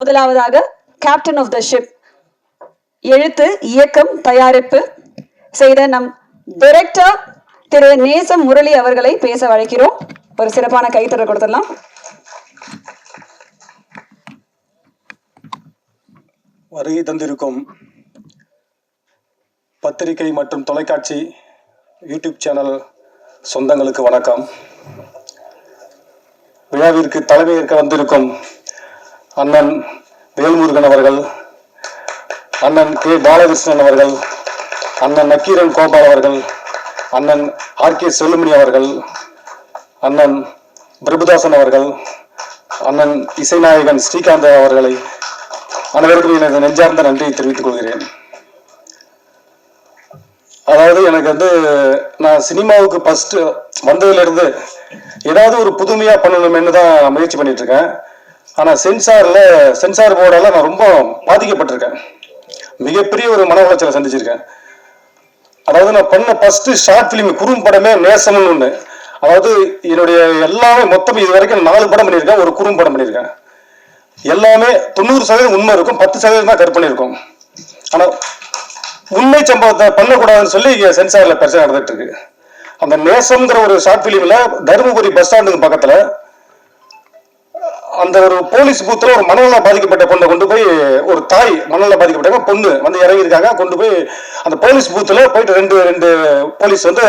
முதலாவதாக captain of the ship எழுத்து இயக்கம் தயாரிப்பு செய்த நம் டைரக்டர் திரு நேசம் முரளி அவர்களை பேச வழக்கிறோம் ஒரு சிறப்பான கைத்தொடர் கொடுத்துடலாம். வருகை தந்திருக்கும் பத்திரிகை மற்றும் தொலைக்காட்சி யூடியூப் சேனல் சொந்தங்களுக்கு வணக்கம். விழாவிற்கு தலைமையேற்க வந்திருக்கும் அண்ணன் வேல்முருகன் அவர்கள் அண்ணன் கே. பாலகிருஷ்ணன் அவர்கள் அண்ணன் நக்கீரன் கோபால் அவர்கள் அண்ணன் ஆர். கே. செல்லுமணி அவர்கள் அண்ணன் பிரபுதாசன் அவர்கள் அண்ணன் இசைநாயகன் ஸ்ரீகாந்த் அவர்களை அனைவருக்கும் எனது நெஞ்சார்ந்த நன்றியை தெரிவித்துக் கொள்கிறேன். அதாவது எனக்கு வந்து நான் சினிமாவுக்கு ஃபர்ஸ்ட் வந்ததுல இருந்து ஏதாவது ஒரு புதுமையா பண்ணணும்னு தான் முயற்சி பண்ணிட்டு இருக்கேன். ஆனா சென்சார்ல சென்சார் போர்டால நான் ரொம்ப பாதிக்கப்பட்டிருக்கேன். மிகப்பெரிய ஒரு மன உளைச்சலை சந்திச்சிருக்கேன். அதாவது நான் பண்ண ஃபர்ஸ்ட் ஷார்ட் பிலிம் குறும் படமே நேசம்னு ஒண்ணு. அதாவது என்னுடைய எல்லாமே மொத்தம் இது வரைக்கும் நாலு படம் பண்ணியிருக்கேன் ஒரு குறும்படம் பண்ணியிருக்கேன். எல்லாமே தொண்ணூறு சதவீதம் உண்மை இருக்கும் பத்து சதவீதம் தான் கற்பனை இருக்கும். ஆனா உண்மை சம்பவத்தை பண்ணக்கூடாதுன்னு சொல்லி சென்சாரில் சென்சார்ல பிரச்சனை நடந்துட்டு இருக்கு. அந்த நேசம்ங்கிற ஒரு ஷார்ட் பிலிம்ல தருமபுரி பஸ் ஸ்டாண்டுக்கு பக்கத்துல அந்த ஒரு போலீஸ் பூத்துல ஒரு மனநல பாதிக்கப்பட்ட பொண்ணை கொண்டு போய் ஒரு தாய் மனநல பாதிக்கப்பட்ட பொண்ணு வந்து இறங்கி இருக்காங்க கொண்டு போய் அந்த போலீஸ் பூத்துல போயிட்டு ரெண்டு ரெண்டு போலீஸ் வந்து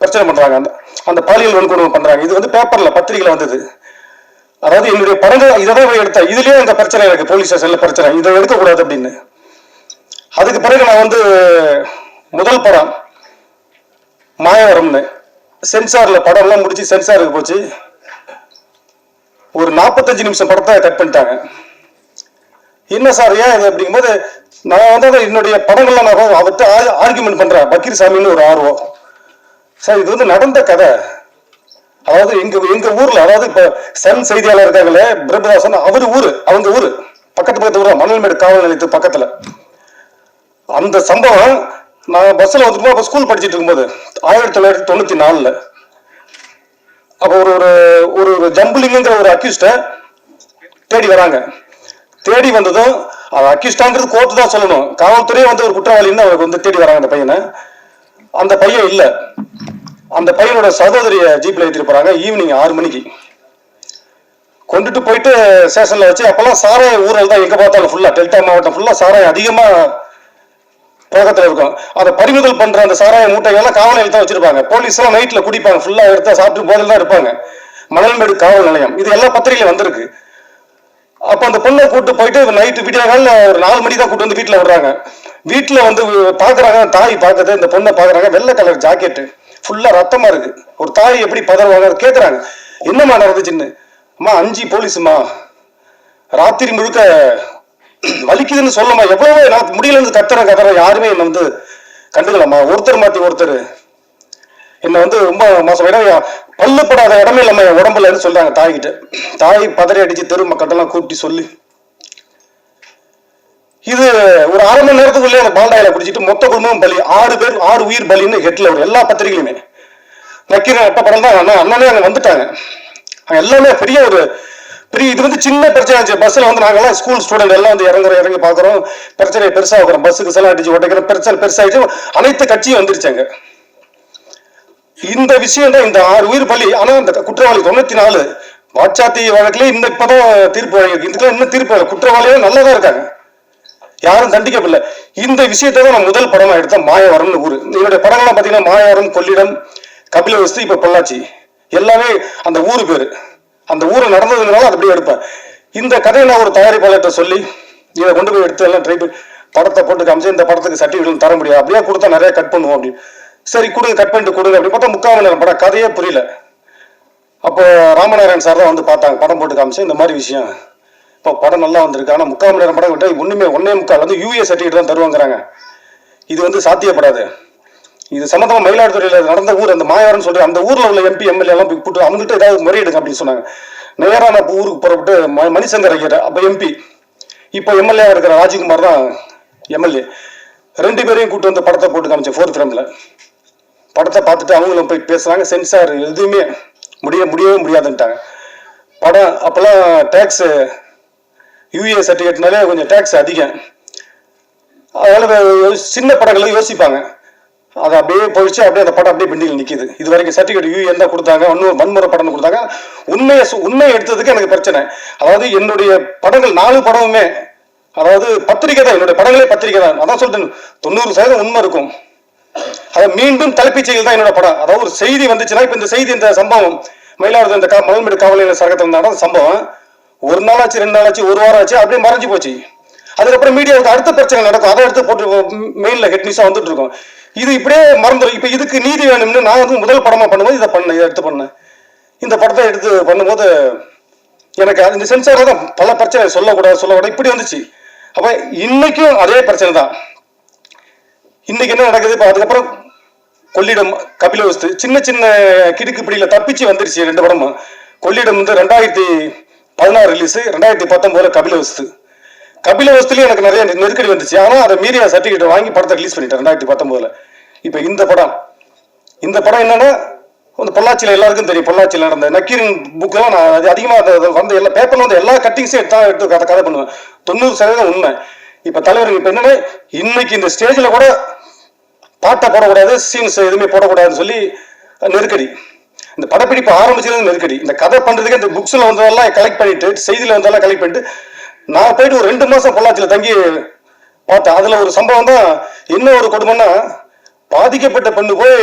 பிரச்சனை பண்றாங்க. அந்த அந்த பாலியல் வன்கொடுமை பண்றாங்க. இது வந்து பேப்பர்ல பத்திரிகையில வந்தது. அதாவது என்னுடைய படங்கள் இதை தான் எடுத்த. இதுலயே அந்த பிரச்சனை எனக்கு போலீஸ் ஸ்டேஷன்ல பிரச்சனை. இதை எடுக்கக்கூடாது அப்படின்னு. அதுக்கு பிறகு நான் வந்து முதல் படம் மாயவரம்னு. சென்சார்ல படம்லாம் முடிச்சு சென்சாருக்கு போச்சு. ஒரு நாற்பத்தஞ்சு நிமிஷம் படத்தை கட் பண்ணிட்டாங்க. என்ன சார் ஏன் இது அப்படிங்கும்போது நான் வந்து என்னுடைய படங்கள்லாம் நான் அவர்கிட்ட ஆர்குமெண்ட் பண்றேன். பக்கீர் சாமின்னு ஒரு ஆர்வம். சார் இது வந்து நடந்த கதை. அதாவது எங்க எங்க ஊர்ல அதாவது இப்ப சன் செய்தியாளர் இருக்காங்களே பிரபுதாசன் அவர் ஊரு அவங்க ஊரு. பக்கத்து பக்கத்து ஊர் மணல்மேடு காவல் நிலையத்து பக்கத்துல. அந்த சம்பவம் நான் பஸ்ல வந்துட்டு அப்ப ஸ்கூல் படிச்சிட்டு இருக்கும்போது ஆயிரத்தி தொள்ளாயிரத்தி தொண்ணூத்தி நாலுல அப்போ ஒரு ஒரு ஒரு ஒரு ஜம்புலிங்கிற ஒரு அக்யூஸ்ட தேடி வராங்க. தேடி வந்ததும் அவன் அக்யூஸ்டாங்கிறது கோர்ட்டு தான் சொல்லணும். காவல்துறையே வந்து ஒரு குற்றவாளின்னு அவருக்கு வந்து தேடி வராங்க அந்த பையனை. அந்த பையன் இல்ல. அந்த பையனோட சகோதரிய ஜீப்ல ஏற்றிட்டு போறாங்க ஈவினிங் ஆறு மணிக்கு. கொண்டுட்டு போயிட்டு ஸ்டேஷன்ல வச்சு அப்பெல்லாம் சாராய ஊரல் தான் எங்க பார்த்தாலும் ஃபுல்லா டெல்டா மாவட்டம் ஃபுல்லா சாராயம் அதிகமா பழக்கத்தில் இருக்கும். அதை பறிமுதல் பண்ற அந்த சாராய மூட்டைகள்லாம் காவல் தான் வச்சிருப்பாங்க. போலீஸ் எல்லாம் நைட்ல குடிப்பாங்க. ஃபுல்லா எடுத்து சாப்பிட்டு போதில் தான் இருப்பாங்க. மணல்மேடு காவல் நிலையம். இது எல்லா பத்திரிகையில வந்திருக்கு. அப்ப அந்த பொண்ணை கூட்டு போயிட்டு நைட்டு விடிய ஒரு நாலு மணி தான் கூட்டு வந்து வீட்டுல விடுறாங்க. வீட்டுல வந்து பாக்குறாங்க. தாய் பாக்குறது இந்த பொண்ணை பாக்குறாங்க. வெள்ளை கலர் ஜாக்கெட்டு ஃபுல்லா ரத்தமா இருக்கு. ஒரு தாய் எப்படி பதறுவாங்க கேக்குறாங்க. என்னம்மா நடந்துச்சுன்னு? அம்மா அஞ்சு போலீஸுமா ராத்திரி முழுக்க வலிக்குதுன்னு சொல்லுமா எவ்வளவோ நான் முடியலன்னு கத்துறேன் கத்துறேன். யாருமே என்ன வந்து கண்டுக்கலாமா ஒருத்தர் மாத்தி ஒருத்தர். என்ன வந்து ரொம்ப மோசம். இடம் பல்லுப்படாத இடமே இல்லாம என் உடம்புலன்னு சொல்றாங்க தாய்கிட்ட. தாய் பதறி அடிச்சு தெரு மக்கள்லாம் கூப்பிட்டு சொல்லி. இது ஒரு அரை மணி நேரத்துக்குள்ளே அந்த பால்டாயில குடிச்சிட்டு மொத்த குடும்பமும் பலி. ஆறு பேர் ஆறு உயிர் பலின்னு ஹெட்ல ஒரு எல்லா பத்திரிகையுமே நக்கீரன் எப்ப படம் தான். அண்ணன் அண்ணனே அங்க வந்துட்டாங்க. எல்லாமே பெரிய ஒரு பெரிய இது வந்து சின்ன பிரச்சனை ஆச்சு. பஸ்ல வந்து நாங்கெல்லாம் ஸ்கூல் ஸ்டூடெண்ட் எல்லாம் வந்து இறங்குற இறங்கி பாக்குறோம். பிரச்சனை பெருசா வைக்கிறோம். பஸ்ஸுக்கு செல்லாம் அடிச்சு உடைக்கிறோம் பிரச்சனை பெருசாயிடுச்சு. அனைத்து கட்சியும் வந்துருச்சாங்க இந்த விஷயம் தான் இந்த ஆறு உயிர் பள்ளி ஆனா இந்த குற்றவாளி தொண்ணூத்தி நாலு வாட்சாத்தி வழக்குல இந்த இப்பதான் தீர்ப்பு வழங்கியிருக்கு. இதுக்கெல்லாம் இன்னும் தீர்ப்பு வரல. குற்றவாளிகள் நல்லதா இருக்காங்க. யாரும் தண்டிக்கப்படல. இந்த விஷயத்தை தான் நான் முதல் படமா எடுத்தேன். மாயவரம்னு ஊரு. என்னுடைய படங்கள்லாம் பாத்தீங்கன்னா மாயவரம் கொள்ளிடம் கபிலவஸ்து இப்ப பொள்ளாச்சி. எல்லாமே அந்த ஊரு பேரு. அந்த ஊரில் நடந்ததுனால அது அப்படியே எடுப்பேன். இந்த கதையை நான் ஒரு தயாரிப்பாளர்கிட்ட சொல்லி இதை கொண்டு போய் எடுத்து எல்லாம் ட்ரை பண்ணி படத்தை போட்டு காமிச்சு இந்த படத்துக்கு சர்டிஃபிகேட் தர முடியாது. அப்படியே கொடுத்தா நிறைய கட் பண்ணுவோம் அப்படின்னு சரி கொடுங்க கட் பண்ணிட்டு கொடுங்க அப்படி. பார்த்தா முக்கால் நேரம். படம் கதையே புரியல. அப்போ ராமநாராயண் சார் தான் வந்து பார்த்தாங்க. படம் போட்டு காமிச்சு இந்த மாதிரி விஷயம். இப்போ படம் நல்லா வந்திருக்கு. ஆனால் முக்கால் மணி நேரம் படம் விட்டால் ஒன்றுமே ஒன்றே முக்கால் வந்து யூஏ சர்டிஃபிகேட் தான் தருவாங்கிறாங்க. இது வந்து சாத்தியப்படாது. இது சம்பந்தமா மயிலாடுதுறையில் நடந்த ஊர் அந்த மாயாரம் சொல்லி அந்த ஊர்ல உள்ள எம்பி எம்எல்ஏ எல்லாம் போய் கூட்டு அவங்ககிட்ட ஏதாவது முறையிடுங்க அப்படின்னு சொன்னாங்க. நேராக நான் ஊருக்கு புறப்பட்டு ம- மணிசங்கர் ஐயர் அப்ப எம்பி இப்போ எம்எல்ஏ இருக்கிற ராஜ்குமார் தான் எம்எல்ஏ ரெண்டு பேரையும் கூட்டு வந்து படத்தை போட்டு காமிச்சேன் ஃபோர்த் ஃப்ரேம்ல படத்தை பார்த்துட்டு அவங்களும் போய் பேசுறாங்க சென்சார் எதுவுமே முடிய முடியவே முடியாதுன்ட்டாங்க. படம் அப்பெல்லாம் டேக்ஸ் யூஏ சர்டிஃபிகேட்னாலே கொஞ்சம் டேக்ஸ் அதிகம். அதனால சின்ன படங்களை யோசிப்பாங்க. அது அப்படியே போயிடுச்சு அப்படியே அந்த படம் அப்படியே பெண்டில் நிக்குது. இது வரைக்கும் சர்டிஃபிகேட் யூ தான் கொடுத்தாங்க. இன்னும் வன்முறை படம் கொடுத்தாங்க. உண்மையை உண்மையை எடுத்ததுக்கு எனக்கு பிரச்சனை. அதாவது என்னுடைய படங்கள் நாலு படமுமே அதாவது பத்திரிக்கை தான் என்னுடைய படங்களே பத்திரிக்கை தான். அதான் சொல்லிட்டேன் தொண்ணூறு சதவீதம் உண்மை இருக்கும். அதை மீண்டும் தலைப்புச் செய்தி தான் என்னோட படம். அதாவது ஒரு செய்தி வந்துச்சுன்னா இப்போ இந்த செய்தி இந்த சம்பவம் மயிலாடுதுறை இந்த கா- மலர்மேடு காவல் சரகத்தில் நடந்த சம்பவம் ஒரு நாளாச்சு ரெண்டு நாளாச்சு ஒரு வாரம் ஆச்சு அப்படியே மறைஞ்சு போச்சு. அதுக்கப்புறம் மீடியாவுக்கு அடுத்த பிரச்சனை நடக்கும். அதை எடுத்து போட்டு மெயின்ல ஹெட் நியூஸாக வந்துட்டு இருக்கும். இது இப்படியே மறந்துடும் இப்போ இதுக்கு நீதி வேணும்னு நான் வந்து முதல் படமாக பண்ணும்போது இதை பண்ணேன் இதை எடுத்து பண்ணேன். இந்த படத்தை எடுத்து பண்ணும்போது எனக்கு இந்த சென்சார் தான் பல பிரச்சனை சொல்லக்கூடாது சொல்லக்கூடாது இப்படி வந்துச்சு. அப்போ இன்னைக்கும் அதே பிரச்சனை தான். இன்னைக்கு என்ன நடக்குது? இப்போ அதுக்கப்புறம் கொள்ளிடம் கபிலவஸ்து சின்ன சின்ன கிடுக்கு பிடியில் தப்பிச்சு வந்துருச்சு ரெண்டு படமும். கொள்ளிடம் வந்து ரெண்டாயிரத்தி பதினாறு ரிலீஸு ரெண்டாயிரத்தி பத்தொம்போதில் கபிலவஸ்து கபிலவஸ்துலயும் எனக்கு நிறைய நெருக்கடி வந்துச்சு. ஆனா அதை மீறிய சர்டிஃபிகேட் வாங்கி படத்தை ரிலீஸ் பண்ணிட்டேன் ரெண்டாயிரத்தி பத்தொன்பதுல. இப்போ இந்த படம் இந்த படம் என்னன்னா வந்து பொள்ளாச்சியில் எல்லாருக்கும் தெரியும். பொள்ளாச்சியில் நடந்த நக்கீரன் புக்கெல்லாம் நான் அது அதிகமாக அதை வந்து வந்த எல்லா பேப்பர்ல வந்து எல்லா கட்டிங்ஸும் எடுத்தா எடுத்து கதை கதை பண்ணுவேன். தொண்ணூறு சதவீதம் உண்மை. இப்போ தலைவர் இப்போ என்னன்னா இன்னைக்கு இந்த ஸ்டேஜில் கூட பாட்டை போடக்கூடாது சீன்ஸ் எதுவுமே போடக்கூடாதுன்னு சொல்லி நெருக்கடி. இந்த படப்பிடிப்பு ஆரம்பிச்சது நெருக்கடி. இந்த கதை பண்றதுக்கு இந்த புக்ஸ்ல வந்ததெல்லாம் கலெக்ட் பண்ணிட்டு செய்தியில வந்ததெல்லாம் கலெக்ட் பண்ணிட்டு நான் போயிட்டு ஒரு ரெண்டு மாசம் பொள்ளாச்சியில் தங்கி பார்த்தேன். அதுல ஒரு சம்பவம் தான் என்ன ஒரு கொடுமைன்னா பாதிக்கப்பட்ட பெண்ணு போய்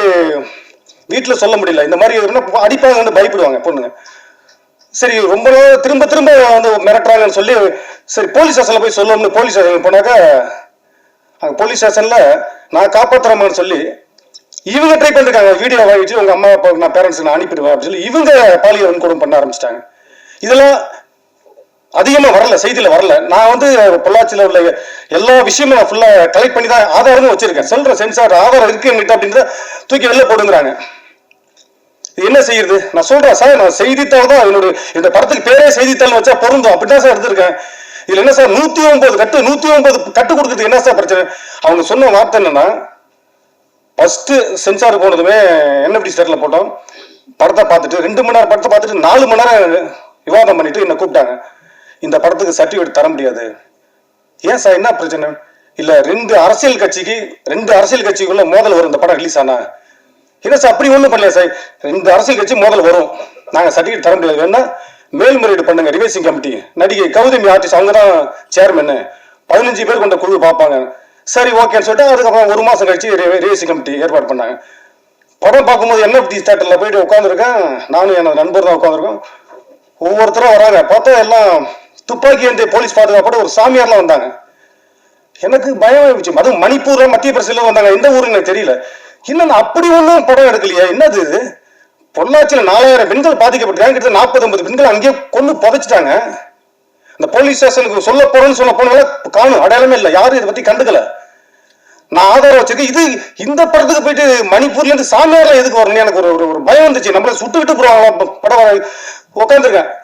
வீட்டுல சொல்ல முடியல. இந்த மாதிரி எதுனா அடிப்பாங்கன்னு பயப்படுவாங்க பொண்ணுங்க. சரி ரொம்ப நாள் திரும்ப திரும்ப வந்து மிரட்டுறாங்கன்னு சொல்லி சரி போலீஸ் ஸ்டேஷன்ல போய் சொல்லணும்னு போலீஸ் ஸ்டேஷன் போனாக்கா அங்க போலீஸ் ஸ்டேஷன்ல நான் காப்பாத்துறேன்னு சொல்லி இவங்க ட்ரை பண்ணிருக்காங்க. வீடியோ வாங்கிட்டு உங்க அம்மா அப்பா நான் பேரண்ட்ஸ் நான் அனுப்பிடுவேன் அப்படின்னு சொல்லி இவங்க பாலியல் வன்கொடுமை பண்ண ஆரம்பிச்சிட்டாங்க. இதெல்லாம் அதிகமாக வரல செய்தியில் வரல. நான் வந்து பொள்ளாச்சியில் உள்ள எல்லா விஷயமும் நான் ஃபுல்லாக கலெக்ட் பண்ணி தான் ஆதாரமும் வச்சிருக்கேன். சொல்கிற சென்சார் ஆதாரம் இருக்கு என்கிட்ட அப்படின்றத தூக்கி வெளில போடுங்கிறாங்க. இது என்ன செய்யுது? நான் சொல்கிறேன் சார் நான் செய்தித்தாள் தான் என்னோட இந்த படத்துக்கு பேரே செய்தித்தாள் வச்சா பொருந்தும். அப்படிதான் சார் எடுத்திருக்கேன் இதில் என்ன சார் நூற்றி ஒன்பது கட்டு நூற்றி ஒன்பது கட்டு கொடுக்குறது என்ன சார் பிரச்சனை? அவங்க சொன்ன வார்த்தை என்னன்னா ஃபஸ்ட்டு சென்சார் போனதுமே என்எஃப்டி ஸ்டேட்டில் போட்டோம்? படத்தை பார்த்துட்டு ரெண்டு மணி நேரம் படத்தை பார்த்துட்டு நாலு மணி நேரம் விவாதம் பண்ணிட்டு என்னை கூப்பிட்டாங்க. இந்த படத்துக்கு சர்டிஃபிகேட் தர முடியாது. ஏன் சார் என்ன பிரச்சனை? இல்ல ரெண்டு அரசியல் கட்சிக்கு ரெண்டு அரசியல் கட்சிக்குள்ள மோதல் வரும் இந்த படம் ரிலீஸ் ஆனா. என்ன சார் அப்படி ஒண்ணும் பண்ணல சார். ரெண்டு அரசியல் கட்சி மோதல் வரும். நாங்க சர்டிஃபிகேட் தர முடியாது. வேணா மேல்முறையீடு பண்ணுங்க ரிவைசிங் கமிட்டி நடிகை கௌதமி ஆர்டிஸ்ட் அவங்க தான் சேர்மன் பதினஞ்சு பேர் கொண்ட குழு பார்ப்பாங்க. சரி ஓகேன்னு சொல்லிட்டு அதுக்கப்புறம் ஒரு மாசம் கழிச்சு ரிவைசிங் கமிட்டி ஏற்பாடு பண்ணாங்க. படம் பார்க்கும்போது என்எஃப்டி தேட்டர்ல போயிட்டு உட்காந்துருக்கேன் நானும் எனது நண்பர் தான் உட்காந்துருக்கோம் ஒவ்வொருத்தரும் வராங்க. பார்த்தா எல்லாம் துப்பாக்கி ஏந்திய போலீஸ் பாதுகாப்போட ஒரு சாமியார்லாம் வந்தாங்க. எனக்கு பயம் ஆயிடுச்சு அதுவும் மணிப்பூர்ல மத்திய பிரதேசல வந்தாங்க. எந்த ஊரு எனக்கு தெரியல. இன்னும் அப்படி ஒன்றும் படம் எடுக்கலையா? என்னது இது? நாலாயிரம் பெண்கள் பாதிக்கப்பட்டிருக்காங்க. கிட்ட நாற்பது ஐம்பது பெண்கள் அங்கேயே கொண்டு புதைச்சிட்டாங்க. அந்த போலீஸ் ஸ்டேஷனுக்கு சொல்ல போறேன்னு சொல்ல போனால காணும். அடையாளமே இல்லை. யாரும் இதை பத்தி கண்டுக்கல. நான் ஆதாரம் வச்சிருக்கேன். இது இந்த படத்துக்கு போயிட்டு மணிப்பூர்ல இருந்து சாமியார்லாம் எதுக்கு வரணும் எனக்கு ஒரு ஒரு- ஒரு பயம் வந்துச்சு. நம்மள சுட்டு விட்டு போடுவாங்களா படம் உட்காந்துருக்கேன்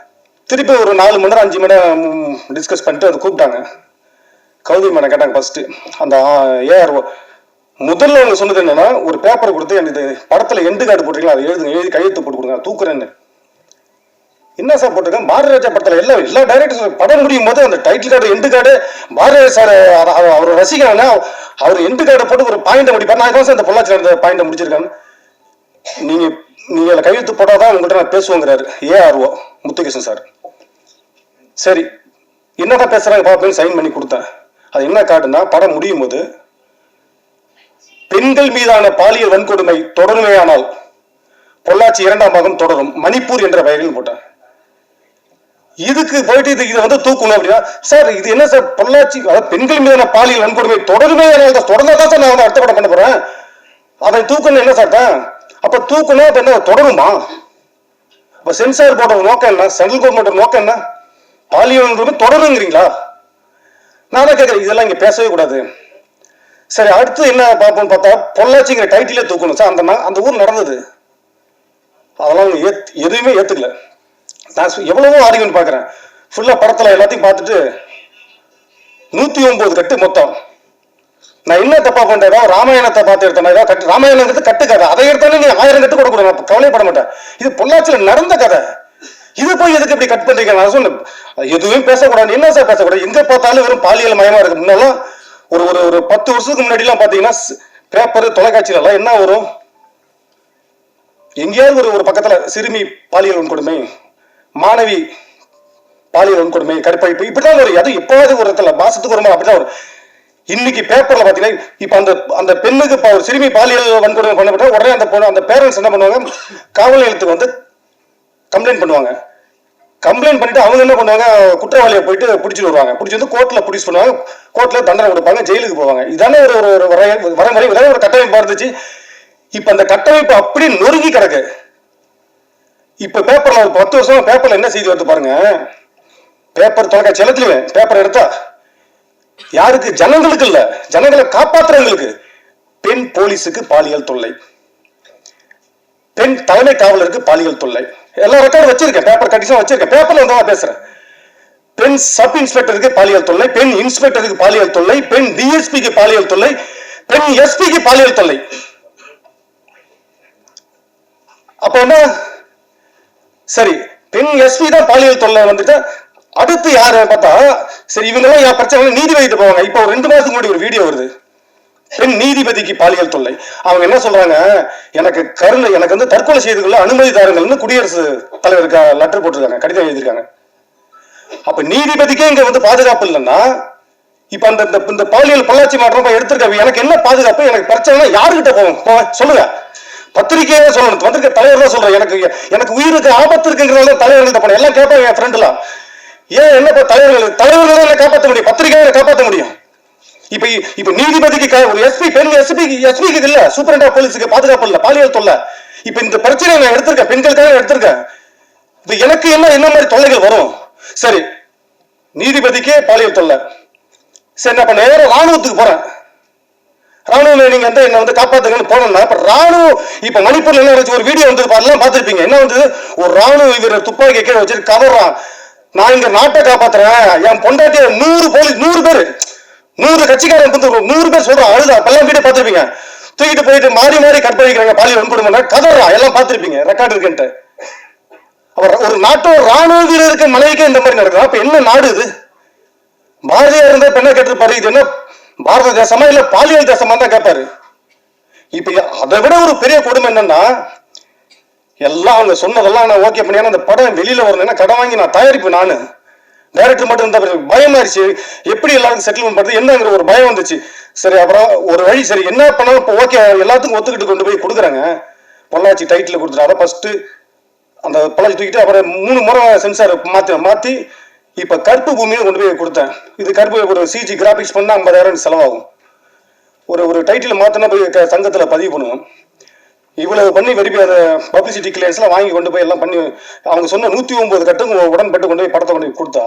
திருப்பி ஒரு நாலு மணி நேரம் அஞ்சு மணி நேரம் டிஸ்கஸ் பண்ணிட்டு அதை கூப்பிட்டாங்க. கௌதமி மேடம் கேட்டாங்க ஃபர்ஸ்ட் அந்த ஏஆர் முதல்ல அவங்க சொன்னது என்னன்னா ஒரு பேப்பர் கொடுத்து எனக்கு படத்தில் படத்துல எண்டு கார்டு போட்டிருக்கீங்களா? அதை எழுதுங்க எழுதி கையெழுத்து போட்டு கொடுங்க தூக்குறேன்னு. என்ன சார் போட்டிருக்கேன் பாரதி ராஜா படத்துல எல்லா எல்லா டைரக்டர்ஸ் படம் முடியும் போது அந்த title card end card Bharathi Raja sir அவர் ரசிக்கிறாங்க அவர் எண்டு கார்டை போட்டு ஒரு பாயிண்ட் முடிப்பார். நான் தான் சார் இந்த பொள்ளாச்சி நடந்த பாயிண்ட் முடிச்சிருக்கேன். நீங்க நீங்க அதில் கையெழுத்து போட்டாதான் உங்கள்கிட்ட நான் பேசுவோங்கிறாரு ஏஆர்ஓ முத்துகிருஷ்ணன் சார் சரி என்னதான் பேசுறாங்க பாப்பேன்னு சைன் பண்ணி கொடுத்தேன். அது என்ன காட்டுனா படம் முடியும் போது பெண்கள் மீதான பாலியல் வன்கொடுமை தொடருமேயானால் பொள்ளாச்சி இரண்டாம் பாகம் தொடரும் மணிப்பூர் என்ற பெயரில் போட்டேன். இதுக்கு போயிட்டு இது இதை வந்து தூக்கணும் அப்படின்னா சார் இது என்ன சார் பொள்ளாச்சி அதாவது பெண்கள் மீதான பாலியல் வன்கொடுமை தொடருமே தொடர்ந்தா தான் சார் நான் வந்து அடுத்த படம் பண்ண போறேன். அதை தூக்கணும் என்ன சார் தான்? அப்ப தூக்கணும் அப்ப என்ன தொடருமா? அப்ப சென்சார் போர்டோட நோக்கம் என்ன? சென்ட்ரல் கவர்மெண்ட் நோக்கம் என்ன? பாலியல் தொடருங்கிறீங்களா? நான் தான் கேட்குறேன் இதெல்லாம் இங்க பேசவே கூடாது. சரி அடுத்து என்ன பார்ப்போம்னு பார்த்தா பொள்ளாச்சிங்கிற டைட்டிலே தூக்கணும். சார் அந்த அந்த ஊர் நடந்தது. அதெல்லாம் அவங்க ஏத் எதுவுமே ஏத்துக்கல. நான் எவ்வளவோ ஆர்குமெண்ட் பார்க்குறேன். ஃபுல்லாக படத்தில் எல்லாத்தையும் பார்த்துட்டு நூற்றி ஒன்பது கட்டு மொத்தம். நான் என்ன தப்பா பண்றேன் ராமாயணத்தை பார்த்து எடுத்தேன் ஏதாவது கட்டு ராமாயணங்கிறது கட்டு கதை அதை எடுத்தாலும் நீ ஆயிரம் கட்டு கூட கூட நான் கவலைப்பட மாட்டேன். இது பொள்ளாச்சியில் நடந்த கதை. இது போய் எதுக்கு இப்படி கட் பண்றீங்க? நான் சொன்னேன் எதுவும் பேசக்கூடாது. என்ன சார் பேசக்கூடாது? எங்க பார்த்தாலும் வெறும் பாலியல் மயமா இருக்கு. முன்னெல்லாம் ஒரு ஒரு ஒரு பத்து வருஷத்துக்கு முன்னாடி எல்லாம் பாத்தீங்கன்னா பேப்பர் தொலைக்காட்சியில எல்லாம் என்ன வரும்? எங்கேயாவது ஒரு ஒரு பக்கத்துல சிறுமி பாலியல் வன்கொடுமை மாணவி பாலியல் வன்கொடுமை கற்பழிப்பு இப்படிதான் வரும். அது எப்போவாவது ஒரு இடத்துல மாசத்துக்கு ஒரு அப்படிதான் வரும். இன்னைக்கு பேப்பர்ல பாத்தீங்கன்னா இப்ப அந்த அந்த பெண்ணுக்கு ஒரு சிறுமி பாலியல் வன்கொடுமை பண்ணப்பட்ட உடனே அந்த பொண்ணு அந்த பேரண்ட்ஸ் என்ன பண்ணுவாங்க? காவல் நிலையத்துக்கு வந்து கம்ப்ளைண்ட் பண்ணுவாங்க. கம்ப்ளைண்ட் பண்ணிட்டு அவங்க என்ன பண்ணுவாங்க குற்றவாளியை போயிட்டு பிடிச்சிட்டு வருவாங்க. பிடிச்சி வந்து கோர்ட்டில் பிடிச்சி பண்ணுவாங்க. கோர்ட்டில் தண்டனை கொடுப்பாங்க ஜெயிலுக்கு போவாங்க. இதானே ஒரு ஒரு ஒரு வரைய வரைமுறை இதானே ஒரு கட்டமைப்பு இருந்துச்சு. இப்போ அந்த கட்டமைப்பு அப்படி நொறுங்கி கிடக்கு. இப்போ பேப்பரில் ஒரு பத்து வருஷம் பேப்பரில் என்ன செய்தி வருது பாருங்க. பேப்பர் தொலைக்காட்சி எல்லாத்துலயும் பேப்பர் எடுத்தா யாருக்கு? ஜனங்களுக்கு இல்லை. ஜனங்களை காப்பாற்றுறவங்களுக்கு பெண் போலீஸுக்கு பாலியல் தொல்லை. பெண் தலைமை காவலருக்கு பாலியல் தொல்லை. எல்லா ரெக்கார்டும் வச்சிருக்கேன். பேப்பர் கட்டிஷன் வச்சிருக்கேன். பேப்பர்ல வந்து பேசுறேன். பெண் சப் இன்ஸ்பெக்டருக்கு பாலியல் தொல்லை பெண் இன்ஸ்பெக்டருக்கு பாலியல் தொல்லை பெண் டிஎஸ்பிக்கு பாலியல் தொல்லை பெண் எஸ்பிக்கு பாலியல் தொல்லை. அப்ப என்ன? சரி பெண் எஸ்பி தான் பாலியல் தொல்லை வந்துட்டு அடுத்து யாரு பார்த்தா? சரி இவங்க எல்லாம் என் பிரச்சனை வைத்து போவாங்க. இப்போ ஒரு ரெண்டு மாசத்துக்கு முன்னாடி ஒரு வீடியோ வருது. பெண் நீதிபதிக்கு பாலியல் தொல்லை. அவங்க என்ன சொல்றாங்க? எனக்கு கருணை எனக்கு வந்து தற்கொலை செய்து கொள்ள அனுமதி தாருங்கள்னு குடியரசு தலைவருக்கு லெட்டர் போட்டிருக்காங்க கடிதம் எழுதியிருக்காங்க. அப்ப நீதிபதிக்கே இங்க வந்து பாதுகாப்பு இல்லைன்னா இப்ப அந்த இந்த- இந்த பாலியல் பொள்ளாச்சி மாற்றம் எடுத்திருக்க எனக்கு என்ன பாதுகாப்பு? எனக்கு பிரச்சனை யாருகிட்ட போவோம்? சொல்லுங்க. பத்திரிக்கையே சொல்லணும். வந்திருக்க தலைவர் தான் சொல்றேன் எனக்கு எனக்கு உயிருக்கு ஆபத்து இருக்குங்கிறதால தலைவர்கள்ட்ட போனேன். எல்லாம் கேட்பாங்க என் ஃப்ரெண்ட்லாம் ஏன் என்ன தலைவர்கள் தலைவர்கள் என்ன காப்பாற்ற முடியும்? பத்திரிகையை காப்பாற்ற முடியும்? இப்ப இப்ப நீதிபதிக்கு ஒரு எஸ்பி பெண் எஸ்பி எஸ்பிக்கு இல்ல சூப்பரண்டா போலீஸுக்கு பாதுகாப்பு இல்ல பாலியல் தொல்லை. இப்ப இந்த பிரச்சனை நான் எடுத்திருக்கேன் பெண்களுக்காக நான் எடுத்திருக்கேன். இப்ப எனக்கு என்ன என்ன மாதிரி தொல்லைகள் வரும்? சரி நீதிபதிக்கே பாலியல் தொல்லை. சரி நான் இப்ப நேரம் ராணுவத்துக்கு போறேன். ராணுவம் நீங்க வந்து என்ன வந்து காப்பாத்துங்கன்னு போனோம்னா இப்ப ராணுவம் இப்ப மணிப்பூர்ல என்ன ஒரு வீடியோ வந்து பாருலாம் பார்த்திருப்பீங்க. என்ன வந்து ஒரு ராணுவ வீரர் துப்பாக்கி கீழே வச்சுட்டு கவர்றான். நான் இங்க நாட்டை காப்பாத்துறேன். என் பொண்டாட்டிய நூறு போலீஸ் நூறு பேர். நூறு கட்சிக்காரன் வந்து நூறு பேர் சொல்றோம் அழுதா அப்பெல்லாம் வீடியோ பார்த்திருப்பீங்க. தூக்கிட்டு போயிட்டு மாறி மாறி கற்பழிக்கிறாங்க பாலியல் வன்கொடுமை கதறா எல்லாம் பார்த்திருப்பீங்க. ரெக்கார்டு இருக்குன்ட்டு. அவர் ஒரு நாட்டோட ராணுவ வீரருக்கு மனைவிக்கே இந்த மாதிரி நடக்குது. அப்ப என்ன நாடு இது? பாரதியார் இருந்தா பெண்ணை என்ன கேட்டிருப்பாரு? இது என்ன பாரத தேசமா இல்ல பாலியல் தேசமா தான் கேட்பாரு இப்ப அதை விட ஒரு பெரிய கொடுமை என்னன்னா எல்லாம் அவங்க சொன்னதெல்லாம் நான் ஓகே பண்ணியான அந்த படம் வெளியில வரணும்னா கடன் வாங்கி நான் தயாரிப்பு நானு. டைரக்டர் மட்டும் இருந்தா பிறகு பயமாயிருச்சு. எப்படி எல்லாருக்கும் செட்டில்மெண்ட் பண்றது என்னங்கிற ஒரு பயம் வந்துச்சு. சரி அப்புறம் ஒரு வழி சரி என்ன பண்ணாலும் இப்போ ஓகே எல்லாத்துக்கும் ஒத்துக்கிட்டு கொண்டு போய் கொடுக்குறாங்க. பொள்ளாச்சி டைட்டில் கொடுத்துட்டு அதை ஃபஸ்ட்டு அந்த பொள்ளாச்சி தூக்கிட்டு அப்புறம் மூணு முறை சென்சார் மாற்றி மாற்றி இப்போ கருப்பு பூமியில் கொண்டு போய் கொடுத்தேன். இது கருப்பு ஒரு சிஜி கிராஃபிக்ஸ் பண்ணால் ஐம்பதாயிரம் செலவாகும். ஒரு ஒரு டைட்டில் மாற்றினா போய் சங்கத்தில் பதிவு பண்ணுவோம். இவ்வளவு பண்ணி வெடிப்பி பப்ளிசிட்டி பப்ளிசிட்டி கிளியர்ஸ்லாம் வாங்கி கொண்டு போய் எல்லாம் பண்ணி அவங்க சொன்ன நூத்தி ஒன்பது கட்டும் உடன்பட்டு கொண்டு போய் படத்தை கொண்டு போய் கொடுத்தா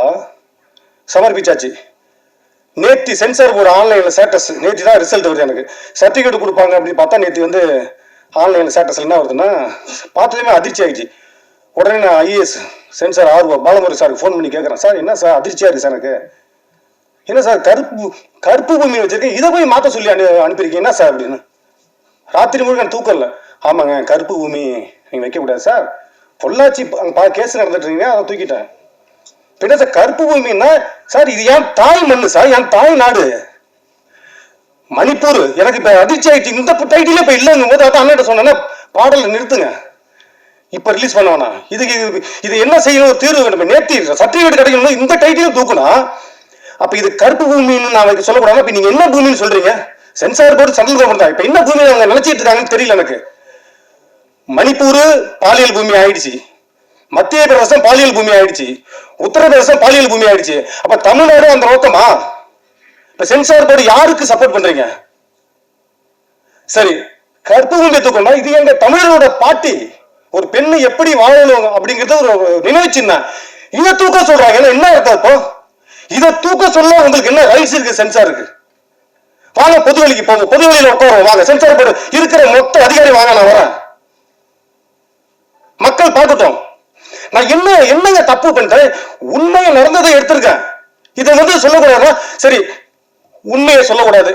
சமர்ப்பிச்சாச்சு. நேத்தி சென்சார் போர்டு ஆன்லைன்ல ஸ்டேட்டஸ் நேத்தி தான் ரிசல்ட் வருது எனக்கு. சர்டிஃபிகேட் கொடுப்பாங்க அப்படின்னு பார்த்தா நேத்தி வந்து ஆன்லைன்ல ஸ்டேட்டஸ்ல என்ன வருதுன்னா பார்த்ததுமே அதிர்ச்சி ஆயிடுச்சு. உடனே நான் ஐஏஎஸ் சென்சார் ஆர்வம் பாலமுருகன் சாருக்கு ஃபோன் பண்ணி கேட்குறேன். சார் என்ன சார் அதிர்ச்சியா இருக்கு சார் எனக்கு? என்ன சார் கருப்பு கருப்பு பூமி வச்சிருக்கேன். இதை போய் மாற்ற சொல்லி அனு அனுப்பியிருக்கீங்க. என்ன சார் அப்படின்னு? ராத்திரி முழுக்க தூக்கல தூக்கம் இல்லை ஆமாங்க கருப்பு பூமி நீங்கள் வைக்கக்கூடாது சார் பொள்ளாச்சி அங்கே பா கேஸ் நடந்துட்டு இருக்கீங்க அதை தூக்கிட்டேன். பின்ன சார் கருப்பு பூமின்னா சார் இது என் தாய் மண்ணு சார் என் தாய் நாடு. மணிப்பூர் எனக்கு இப்போ அதிர்ச்சி ஆயிடுச்சு. இந்த டைட்டிலே இப்போ இல்லைங்கும் போது அதான் அண்ணன் சொன்னேன்னா பாடலை நிறுத்துங்க. இப்போ ரிலீஸ் பண்ண வேணாம். இதுக்கு இது- இது என்ன செய்யணும்? ஒரு தீர்வு வேணும்? நேர்த்தி சர்டிஃபிகேட் கிடைக்கணும் இந்த டைட்டிலும் தூக்கணும் அப்போ இது கருப்பு பூமின்னு நான் வைக்க சொல்லக்கூடாது. இப்போ நீங்கள் என்ன பூமின்னு சொல்கிறீங்க சென்சார் போர்டு சந்தோஷம் கவர்மெண்ட் தான். என்ன பூமி அவங்க நினைச்சிட்டு இருக்காங்கன்னு தெரியல எனக்கு. மணிப்பூர் பாலியல் பூமி ஆயிடுச்சு. மத்திய பிரதேசம் பாலியல் பூமி ஆயிடுச்சு. உத்தரப்பிரதேசம் பாலியல் பூமி ஆயிடுச்சு. அப்ப தமிழ்நாடு அந்த நோக்கமா? இப்ப சென்சார் போர்டு யாருக்கு சப்போர்ட் பண்றீங்க? சரி கற்பூமி தூக்கம்னா இது எங்க தமிழரோட பாட்டி. ஒரு பெண்ணு எப்படி வாழணும் அப்படிங்கிறது ஒரு நினைவு சின்ன இதை தூக்க சொல்றாங்க. ஏன்னா என்ன அர்த்தம் இப்போ? இதை தூக்க சொல்ல உங்களுக்கு என்ன ரைட்ஸ் இருக்கு சென்சார் இருக்கு வாங்க பொதுவெளிக்கு போவோம். பொது உட்காருவோம். வாங்க சென்சார் போர்டு இருக்கிற மொத்த அதிகாரி வாங்க நான் வரேன். மக்கள் பார்க்கட்டும் நான் என்ன என்னங்க தப்பு பண்ணிட்டேன் உண்மையை நடந்ததை எடுத்திருக்கேன் இதை வந்து சொல்லக்கூடாது சரி உண்மையை சொல்லக்கூடாது.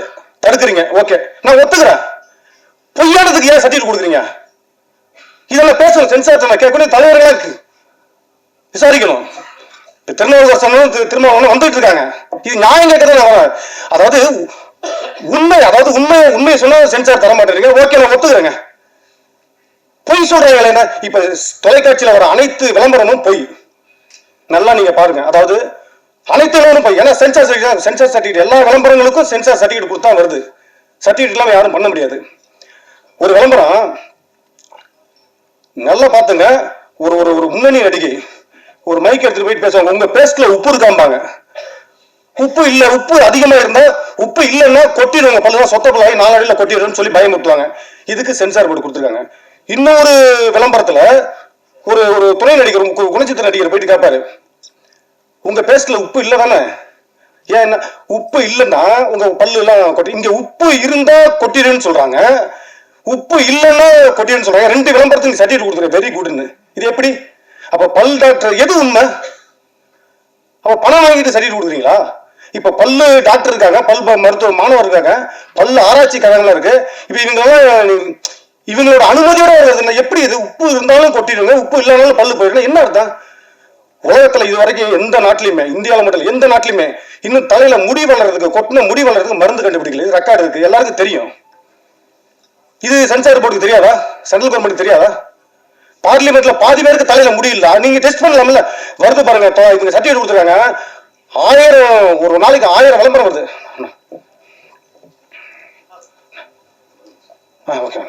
தடுக்கிறீங்க ஓகே. நான் ஒத்துக்கிறேன். பொய்யானதுக்கு ஏன் சர்டிஃபிகேட் கொடுக்குறீங்க? இதெல்லாம் பேசணும் சென்சார் நான் கேட்கணும் தலைவர்களா இருக்கு. விசாரிக்கணும். இப்ப திருநாவுக்கரசு சொன்னதும் திருமாவளவனும் வந்துட்டு இருக்காங்க. இது நியாயம் கேட்கறது நான் வரேன். அதாவது உண்மை அதாவது உண்மை உண்மையை சொன்னா சென்சார் தர மாட்டேறீங்க ஓகே நான் ஒத்துக்கிறேங்க. பொய் சொல்றாங்க என்ன? இப்ப தொலைக்காட்சியில வர அனைத்து விளம்பரமும் பொய். நல்லா நீங்க பாருங்க. அதாவது அனைத்து விளம்பரம் பொய். ஏன்னா சென்சார் சர்டிஃபிகேட் சென்சார் சர்டிஃபிகேட் எல்லா விளம்பரங்களுக்கும் சென்சார் சர்டிஃபிகேட் கொடுத்தா வருது. சர்டிஃபிகேட் இல்லாம யாரும் பண்ண முடியாது. ஒரு விளம்பரம் நல்லா பார்த்துங்க. ஒரு ஒரு ஒரு முன்னணி நடிகை ஒரு மைக் எடுத்துட்டு போயிட்டு பேசுவாங்க. உங்க பேஸ்ட்ல உப்பு இருக்காம்பாங்க உப்பு இல்ல உப்பு அதிகமா இருந்தா உப்பு இல்லைன்னா கொட்டிடுவாங்க பல்லுதான் சொத்த பல்லாகி அடியில் கொட்டிடுறோம்னு சொல்லி பயமுறுத்துவாங்க. இதுக்கு சென்சார் போர்டு கொடுத்துருக்காங்க. இன்னொரு விளம்பரத்துல ஒரு ஒரு துணை நடிகர் கு- குணச்சித்திர நடிகர் போயிட்டு கேட்பாரு உங்க பேஸ்ட்ல உப்பு இல்ல தானே ஏன் என்ன? உப்பு இல்லைன்னா உங்க பல்லு எல்லாம் கொட்டி இங்க உப்பு இருந்தா கொட்டிடுன்னு சொல்றாங்க. உப்பு இல்லைன்னா கொட்டிடுன்னு சொல்றாங்க. ரெண்டு விளம்பரத்துக்கு சர்டிஃபிகேட் கொடுத்துரு. வெரி குட்னு இது எப்படி? அப்ப பல் டாக்டர் எது உண்மை? அப்ப பணம் வாங்கிட்டு சர்டிஃபிகேட் கொடுக்குறீங்களா? இப்ப பல்லு டாக்டர் இருக்காங்க பல் மருத்துவ மாணவர் இருக்காங்க பல்லு ஆராய்ச்சி கழகம்லாம் இருக்கு. இப்ப இவங்க இவங்களோட அனுமதியோட வருதுன்னா எப்படி இது? உப்பு இருந்தாலும் கொட்டிடுங்க உப்பு இல்லைனாலும் பல்லு போயிடும் என்ன அர்த்தம்? உலகத்துல இது வரைக்கும் எந்த நாட்டிலையுமே இந்தியாவில் மட்டும் எந்த நாட்டிலையுமே இன்னும் தலையில முடி வளர்றதுக்கு கொட்டின முடி வளர்றதுக்கு மருந்து கண்டுபிடிக்கல. இது ரெக்கார்டு இருக்கு. எல்லாருக்கும் தெரியும். இது சென்சார் போர்டுக்கு தெரியாதா? சென்ட்ரல் கவர்மெண்ட் தெரியாதா? பார்லிமெண்ட்ல பாதி பேருக்கு தலையில முடியல நீங்க டெஸ்ட் பண்ணலாம்ல. வருது பாருங்க. இப்போ இவங்க சர்டிஃபிகேட் கொடுத்துருக்காங்க. ஆயிரம் ஒரு நாளைக்கு ஆயிரம் விளம்பரம் வருது. ஆ ஓகே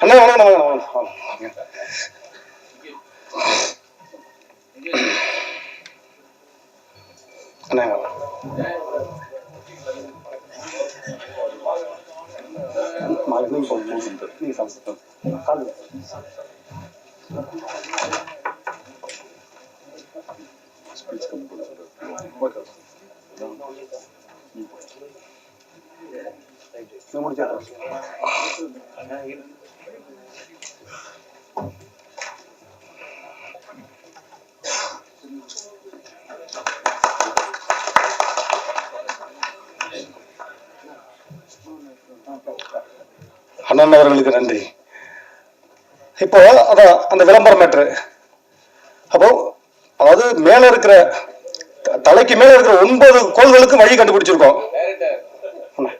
அண்ணா வணக்கம் வணக்கம் வணக்கம் வாங்க. அண்ணா வாங்க. அண்ணன் அவர்களுக்கு நன்றி. இப்போ அதான் அந்த விளம்பரம் மேட்ரு அப்போ அதாவது மேல இருக்கிற த- தலைக்கு மேல இருக்கிற ஒன்பது கோள்களுக்கு வழி கண்டுபிடிச்சிருக்கோம். அண்ணா.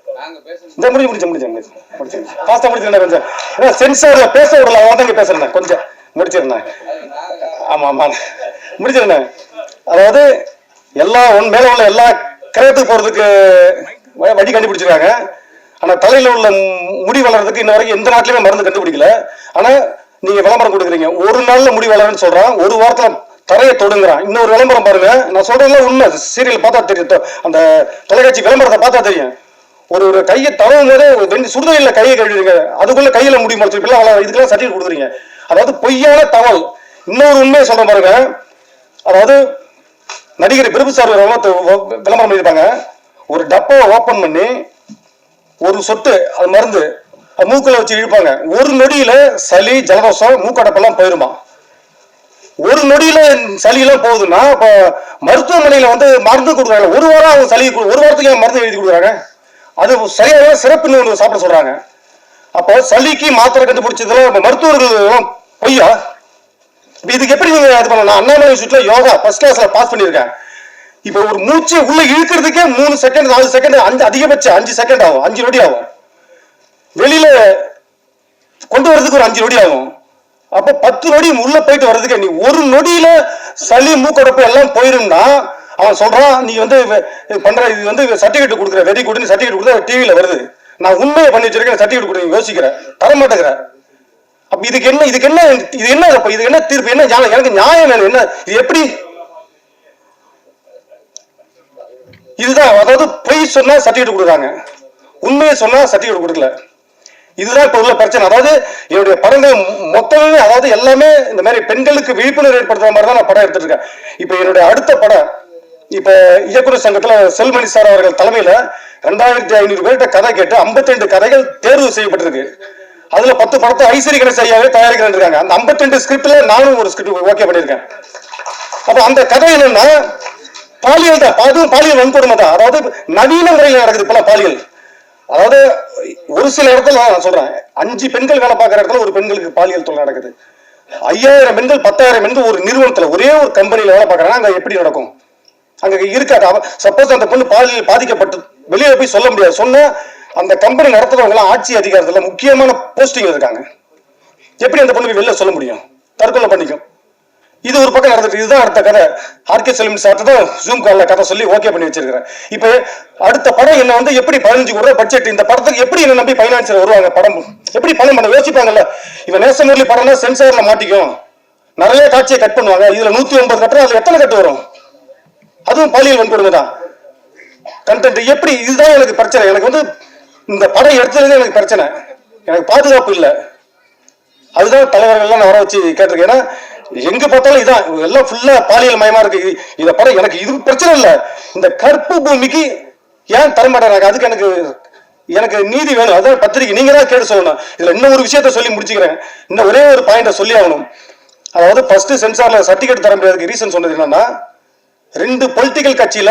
இந்த முடிஞ்சு முடிச்சு முடிச்சு முடிச்சு முடிச்சு ஃபாஸ்டா முடிச்சிருந்தேன் கொஞ்சம். ஏன்னா சென்சார்ல பேச விடல அவன் தான் பேசுறேன். கொஞ்சம் முடிச்சிருந்தேன் ஆமா ஆமா. முடிச்சிருந்தேன் அதாவது எல்லா ஒன் மேல உள்ள எல்லா கிரகத்துக்கு போறதுக்கு வ- வழி கண்டுபிடிச்சிருக்காங்க. ஆனா தலையில உள்ள முடி வளர்றதுக்கு இன்ன வரைக்கும் எந்த நாட்டிலுமே மருந்து கண்டுபிடிக்கல. ஆனா நீங்க விளம்பரம் கொடுக்குறீங்க. ஒரு நாள்ல முடி வளரும்னு சொல்றான். ஒரு வாரத்துல தரையை தொடுங்கிறான். இன்னொரு விளம்பரம் பாருங்க. நான் சொல்றதுல உண்மை. சீரியல் பார்த்தா தெரியும் அந்த தொலைக்காட்சி விளம்பரத்தை பார்த்தா தெரியும். ஒரு ஒரு கையை தவவும் போது ஒரு வெந்நி கையை கழுவிடுங்க. அதுக்குள்ள கையில முடி முளைச்சு இதுக்கெல்லாம் சர்டிஃபிகேட் கொடுக்குறீங்க. அதாவது பொய்யான தகவல். இன்னொரு உண்மையை சொல்றேன் பாருங்க. அதாவது நடிகர் பிரபு சார் விளம்பரம் பண்ணியிருப்பாங்க. ஒரு டப்பாவை ஓபன் பண்ணி ஒரு சொட்டு அது மருந்து மூக்கில் வச்சு இழுப்பாங்க. ஒரு நொடியில சளி ஜலதோஷம் மூக்கடப்பெல்லாம் போயிருமா? ஒரு நொடியில சளியெல்லாம் போகுதுன்னா இப்போ மருத்துவமனையில் வந்து மருந்து கொடுக்குறாங்க. ஒரு வாரம் அவங்க சளி கொடு- ஒரு வாரத்துக்கு ஏன் மருந்து எழுதி கொடுக்குறாங்க? அது சரியான சிறப்புன்னு ஒன்று சாப்பிட சொல்றாங்க. அப்போ சளிக்கு மாத்திரை கண்டுபிடிச்சதெல்லாம் இப்ப மருத்துவர்கள் பொய்யா? இதுக்கு எப்படி நீங்க இது பண்ணலாம்? அண்ணாமலை யூனிவர்சிட்டியில யோகா ஃபர்ஸ்ட் கிளாஸ்ல பாஸ் பண்ணியிருக்கேன். இப்போ ஒரு மூச்சு உள்ள இழுக்கிறதுக்கே மூணு செகண்ட் நாலு செகண்ட் அஞ்சு அதிகபட்சம் அஞ்சு செகண்ட் ஆகும். அஞ்சு நொடி ஆகும். வெளியில கொண்டு வர்றதுக்கு ஒரு அஞ்சு நொடி ஆகும். அப்ப பத்து நொடி உள்ள போயிட்டு வர்றதுக்கு நீ ஒரு நொடியில சளி மூக்கடப்பு எல்லாம் போயிருந்தா அவன் சொல்றான் நீ வந்து இது பண்ற இது வந்து சர்டிபிகேட் கொடுக்குற வெரி குட்னு சர்டிபிகேட் கொடுத்தா டிவியில வருது. நான் உண்மையை பண்ணி வச்சிருக்கேன் சர்டிபிகேட் கொடுங்க யோசிக்கிறேன் தர மாட்டேங்கிற அப்ப இதுக்கு என்ன இதுக்கு என்ன இது என்ன இது இதுக்கு என்ன தீர்ப்பு என்ன எனக்கு நியாயம் வேணும் என்ன இது எப்படி இதுதான் அதாவது பொய் சொன்னா சர்டிபிகேட் கொடுக்குறாங்க. உண்மையை சொன்னா சர்டிபிகேட் கொடுக்கல. இதுதான் இப்ப உள்ள பிரச்சனை. அதாவது என்னுடைய படங்கள் மொத்தமே அதாவது எல்லாமே இந்த மாதிரி பெண்களுக்கு விழிப்புணர்வு ஏற்படுத்துற மாதிரி தான் நான் படம் எடுத்துட்டு இருக்கேன். இப்ப என்னுடைய அடுத்த படம் இப்ப இயக்குநர் சங்கத்துல செல்மணி சார் அவர்கள் தலைமையில ரெண்டாயிரத்தி ஐநூறு பேர்கிட்ட கதை கேட்டு 52 கதைகள் தேர்வு செய்யப்பட்டிருக்கு. அதுல பத்து படத்தை ஐஸ்வரி கணேஷ் ஐயாவே தயாரிக்கிறேன் இருக்காங்க. அந்த 52 ஸ்கிரிப்ட்ல நானும் ஒரு ஸ்கிரிப்ட் ஓகே பண்ணியிருக்கேன். அப்ப அந்த கதை என்னன்னா பாலியல் தான் அதுவும் பாலியல் வன்கொடுமை தான். அதாவது நவீன முறையில் நடக்குது இப்பெல்லாம் பாலியல். அதாவது ஒரு சில இடத்துல நான் சொல்றேன் அஞ்சு பெண்கள் வேலை பார்க்குற இடத்துல ஒரு பெண்களுக்கு பாலியல் தொல்லை நடக்குது. ஐயாயிரம் பெண்கள் பத்தாயிரம் பெண்கள் ஒரு நிறுவனத்துல ஒரே ஒரு கம்பெனியில் வேலை பார்க்கறாங்க அங்கே எப்படி நடக்கும்? அங்கே இருக்காது. சப்போஸ் அந்த பொண்ணு பாலியல் பாதிக்கப்பட்டு வெளியே போய் சொல்ல முடியாது. சொன்னா அந்த கம்பெனி நடத்துறவங்களாம் ஆட்சி அதிகாரத்தில் முக்கியமான போஸ்டிங் இருக்காங்க. எப்படி அந்த பொண்ணு போய் வெளில சொல்ல முடியும்? தற்கொலை பண்ணிக்கும். இது ஒரு பக்கம் நடந்துட்டு இதுதான் அடுத்த கதை. ஆர்கே செல்வம் சார்ட்டு தான் ஜூம் காலில் கதை சொல்லி ஓகே பண்ணி வச்சிருக்கிறேன். இப்போ அடுத்த படம் என்ன வந்து எப்படி பதினஞ்சு கோடி பட்ஜெட் இந்த படத்துக்கு எப்படி என்ன நம்பி பைனான்சியர் வருவாங்க படம்? எப்படி பணம் பண்ண யோசிப்பாங்கல்ல? இவன் நேசமுரளி படம்னா சென்சார்ல மாட்டிக்கும். நிறைய காட்சியை கட் பண்ணுவாங்க. இதுல நூத்தி ஒன்பது கட்டுறோம் அதுல எத்தனை கட்டு வரும்? அதுவும் பாலியல் வன்கொடுமை தான். கண்டென்ட் எப்படி? இதுதான் எனக்கு பிரச்சனை. எனக்கு வந்து இந்த படம் எடுத்ததுலேருந்து எனக்கு பிரச்சனை. எனக்கு பாதுகாப்பு இல்லை. அதுதான் தலைவர்கள்லாம் நான் வர வச்சு கேட்டிருக்கேன். ஏன்னா எங்க பார்த்தாலும் இதான் எல்லாம் ஃபுல்லா பாலியல் மயமா இருக்கு. இதை இந்த படம் எனக்கு இது பிரச்சனை இல்லை. இந்த கற்பு பூமிக்கு ஏன் தரமாட்டாங்க அதுக்கு எனக்கு எனக்கு நீதி வேணும். அதான் பத்திரிக்கை நீங்க தான் கேட்டு சொல்லணும். இதுல இன்னும் ஒரு விஷயத்த சொல்லி முடிச்சுக்கிறேன். இன்னும் ஒரே ஒரு பாயிண்ட சொல்லி ஆகணும். அதாவது ஃபர்ஸ்ட் சென்சார்ல சர்டிபிகேட் தர முடியாதுக்கு ரீசன் சொன்னது என்னன்னா ரெண்டு பொலிட்டிக்கல் கட்சியில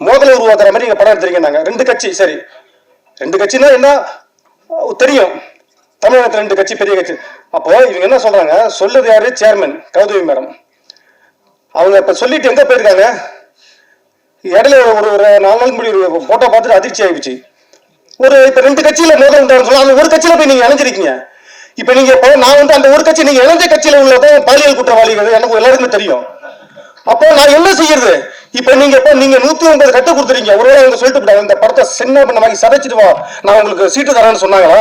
மோதலை உருவாக்குற மாதிரி நீங்க படம் எடுத்திருக்கீங்க நாங்க. ரெண்டு கட்சி சரி. ரெண்டு கட்சினா என்ன? தெரியும். தமிழகத்தில் ரெண்டு கட்சி பெரிய கட்சி. அப்போ இவங்க என்ன சொல்றாங்க? சொல்லுது யாரு? Chairman Gautami madam. அவங்க இப்ப சொல்லிட்டு எங்க போயிருக்காங்க? இடையில ஒரு ஒரு நாலு நாள் முடி ஒரு போட்டோ பார்த்துட்டு அதிர்ச்சி ஆயிடுச்சு. ஒரு இப்ப ரெண்டு கட்சியில மோதல் உண்டான்னு சொல்லி அந்த ஒரு கட்சியில போய் நீங்க இணைஞ்சிருக்கீங்க. இப்ப நீங்க இப்போ நான் வந்து அந்த ஒரு கட்சி நீங்க இணைஞ்ச கட்சியில உள்ளதான் பாலியல் குற்றவாளிகள் எனக்கு எல்லாருக்குமே தெரியும். அப்போ நான் என்ன செய்யறது? இப்ப நீங்க இப்ப நீங்க நூத்தி ஒன்பது கட்டு கொடுத்துறீங்க ஒருவேளை அவங்க சொல்லிட்டு இந்த படத்தை சின்ன பண்ண மாதிரி சதைச்சிட்டு வா. நான் உங்களுக்கு சீட்டு தரேன்னு சொன்னாங்களா?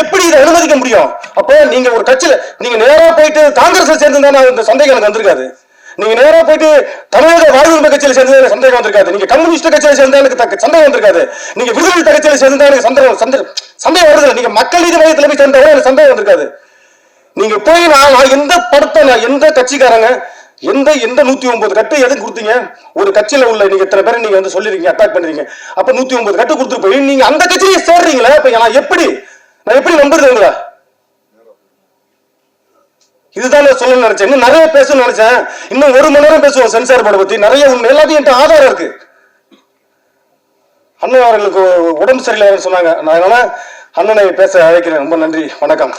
எப்படி இதை அனுமதிக்க முடியும்? அப்போ நீங்க ஒரு கட்சியில நீங்க நேரா போயிட்டு காங்கிரஸ்ல சேர்ந்து இந்த சந்தேகம் எனக்கு வந்திருக்காது. நீங்க நேரா போயிட்டு தமிழக வாழ்வு கட்சியில சேர்ந்து எனக்கு சந்தேகம் வந்திருக்காது. நீங்க கம்யூனிஸ்ட் கட்சியில சேர்ந்தா எனக்கு சந்தேகம் வந்திருக்காது. நீங்க விடுதலை கட்சியில சேர்ந்தா எனக்கு சந்தேகம் சந்தேகம் சந்தேகம் வருது நீங்க மக்கள் நீதி மையத்துல போய் சேர்ந்தா எனக்கு சந்தேகம் வந்திருக்காது. நீங்க போய் நான் எந்த படத்தை நான் எந்த கட்சிக்காரங்க? எந்த எந்த நூத்தி ஒன்பது கட்டு எதை கொடுத்தீங்க? ஒரு கட்சியில உள்ள நீங்க இத்தனை பேரை நீங்க வந்து சொல்லிருக்கீங்க அட்டாக் பண்றீங்க. அப்ப நூத்தி ஒன்பது கட்டு கொடுத்துட்டு போய் நீங்க அந்த கட்சியை சேர்றீங்களா? இப்ப நான் எப்படி நான் எப்படி நம்புறது உங்களை? இதுதான் நான் சொல்லணும்னு நினைச்சேன். இன்னும் நிறைய பேசணும்னு நினைச்சேன். இன்னும் ஒரு மணி நேரம் பேசுவோம் சென்சார் போர்டை பத்தி. நிறைய உண்மை. எல்லாத்தையும் என்கிட்ட ஆதாரம் இருக்கு. அண்ணன் அவர்களுக்கு உடம்பு சரியில்லைன்னு சொன்னாங்க. நான் அதனால அண்ணனை பேச அழைக்கிறேன். ரொம்ப நன்றி. வணக்கம்.